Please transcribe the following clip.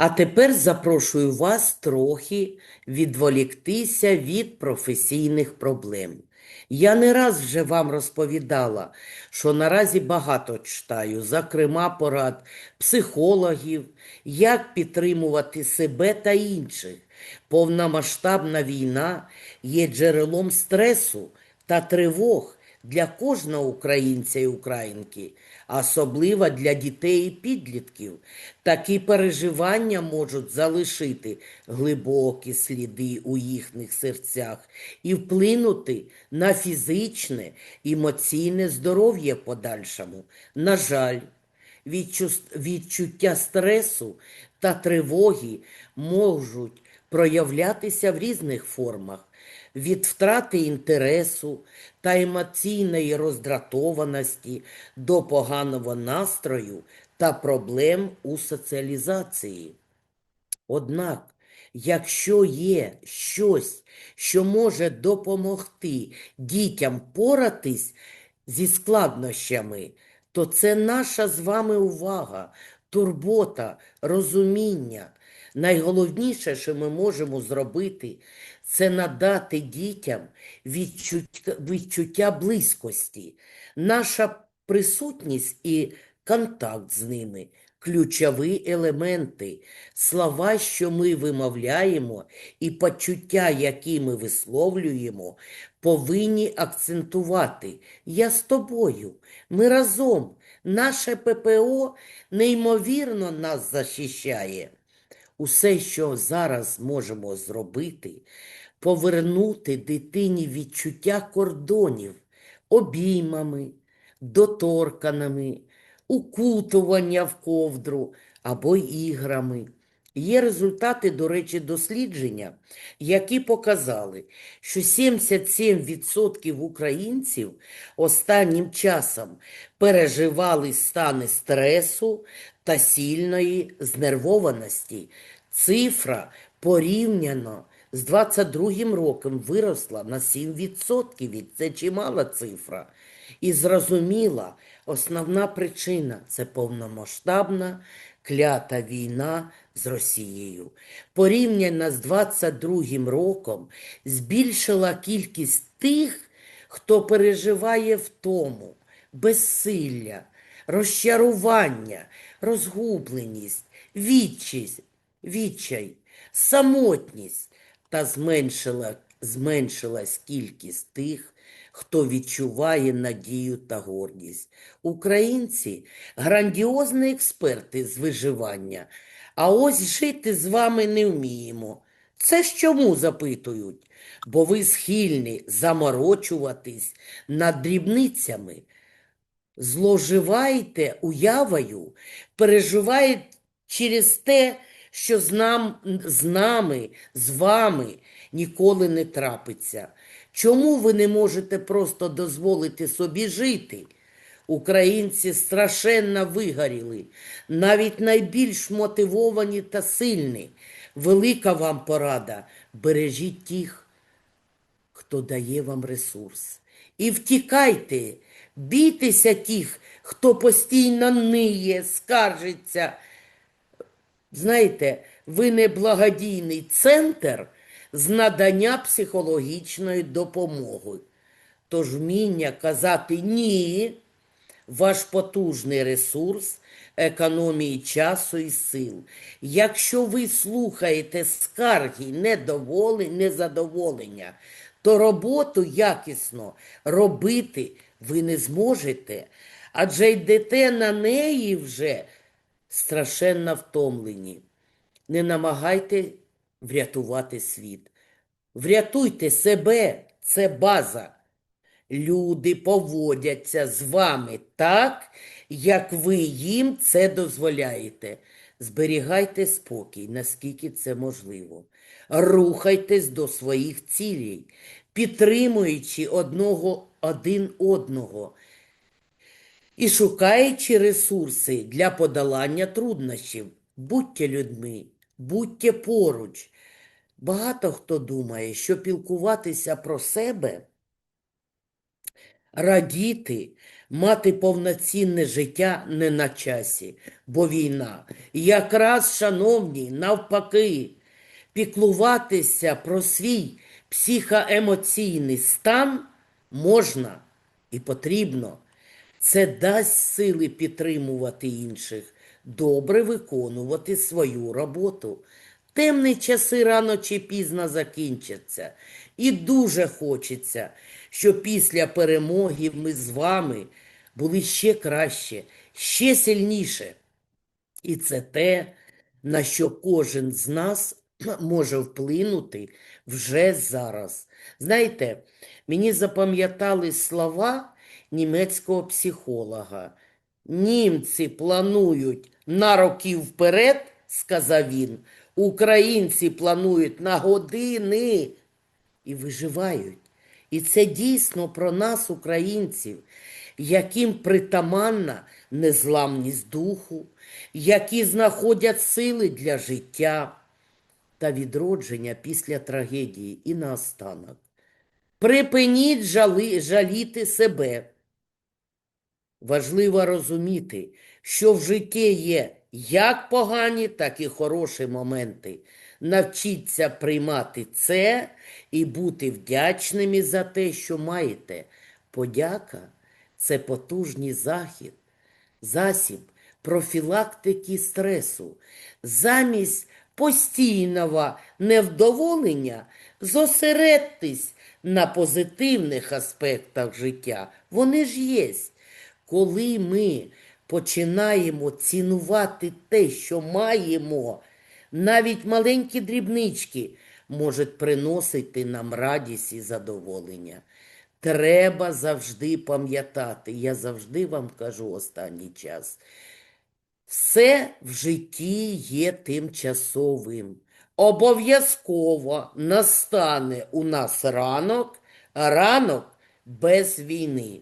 А тепер запрошую вас трохи відволіктися від професійних проблем. Я не раз вже вам розповідала, що наразі багато читаю, зокрема порад психологів, як підтримувати себе та інших. Повномасштабна війна є джерелом стресу та тривог для кожного українця і українки, особливо для дітей і підлітків. Такі переживання можуть залишити глибокі сліди у їхніх серцях і вплинути на фізичне, емоційне здоров'я подальшому. На жаль, відчу- відчуття стресу та тривоги можуть проявлятися в різних формах від втрати інтересу та емоційної роздратованості до поганого настрою та проблем у соціалізації. Однак, якщо є щось, що може допомогти дітям поратись зі складнощами, то це наша з вами увага, турбота, розуміння. Найголовніше, що ми можемо зробити, це надати дітям відчуття, відчуття близькості. Наша присутність і контакт з ними ключові елементи, слова, що ми вимовляємо, і почуття, які ми висловлюємо, повинні акцентувати. Я з тобою, ми разом. Наше ППО неймовірно нас захищає. Усе, що зараз можемо зробити, повернути дитині відчуття кордонів обіймами, доторканими, укутування в ковдру або іграми. Є результати, до речі, дослідження, які показали, що 77% українців останнім часом переживали стани стресу та сильної знервованості. Цифра порівняно з 22 роком виросла на 7%. І Це чимала цифра. І зрозуміла, основна причина це повномасштабна клята війна з Росією. Порівняно з 22 роком збільшила кількість тих, хто переживає втому, безсилля, розчарування, розгубленість, відчість, відчай, самотність та зменшила, зменшилась кількість тих, хто відчуває надію та гордість. Українці грандіозні експерти з виживання, а ось жити з вами не вміємо. Це ж чому запитують? Бо ви схильні заморочуватись над дрібницями, зловживаєте уявою, переживаєте через те, що з, нам, з нами, з вами ніколи не трапиться. Чому ви не можете просто дозволити собі жити? Українці страшенно вигоріли, навіть найбільш мотивовані та сильні. Велика вам порада. Бережіть тих, хто дає вам ресурс. І втікайте, бійтеся тих, хто постійно ниє, скаржиться. Знаєте, ви не благодійний центр з надання психологічної допомоги. Тож вміння казати ні, ваш потужний ресурс економії часу і сил. Якщо ви слухаєте скарги, недоволи, незадоволення, то роботу якісно робити ви не зможете, адже йдете на неї вже страшенно втомлені. Не намагайте врятувати світ. Врятуйте себе, це база. Люди поводяться з вами так, як ви їм це дозволяєте. Зберігайте спокій, наскільки це можливо. Рухайтесь до своїх цілей, підтримуючи одного один одного і шукаючи ресурси для подолання труднощів. Будьте людьми, будьте поруч. Багато хто думає, що пілкуватися про себе, радіти, Мати повноцінне життя не на часі, бо війна. Якраз, шановні, навпаки, піклуватися про свій психоемоційний стан можна і потрібно. Це дасть сили підтримувати інших, добре виконувати свою роботу. Темні часи рано чи пізно закінчаться. І дуже хочеться, щоб після перемоги ми з вами були ще краще, ще сильніше. І це те, на що кожен з нас може вплинути вже зараз. Знаєте, мені запам'ятали слова німецького психолога. Німці планують на роки вперед, сказав він, українці планують на години і виживають. І це дійсно про нас, українців, яким притаманна незламність духу, які знаходять сили для життя та відродження після трагедії. І наостанок. Припиніть жали, жаліти себе. Важливо розуміти, що в житті є як погані, так і хороші моменти. Навчіться приймати це і бути вдячними за те, що маєте. Подяка це потужний захід, засіб профілактики стресу. Замість постійного невдоволення зосередьтесь на позитивних аспектах життя. Вони ж є. Коли ми починаємо цінувати те, що маємо, навіть маленькі дрібнички можуть приносити нам радість і задоволення. Треба завжди пам'ятати, я завжди вам кажу останній час. Все в житті є тимчасовим. Обов'язково настане у нас ранок, ранок без війни.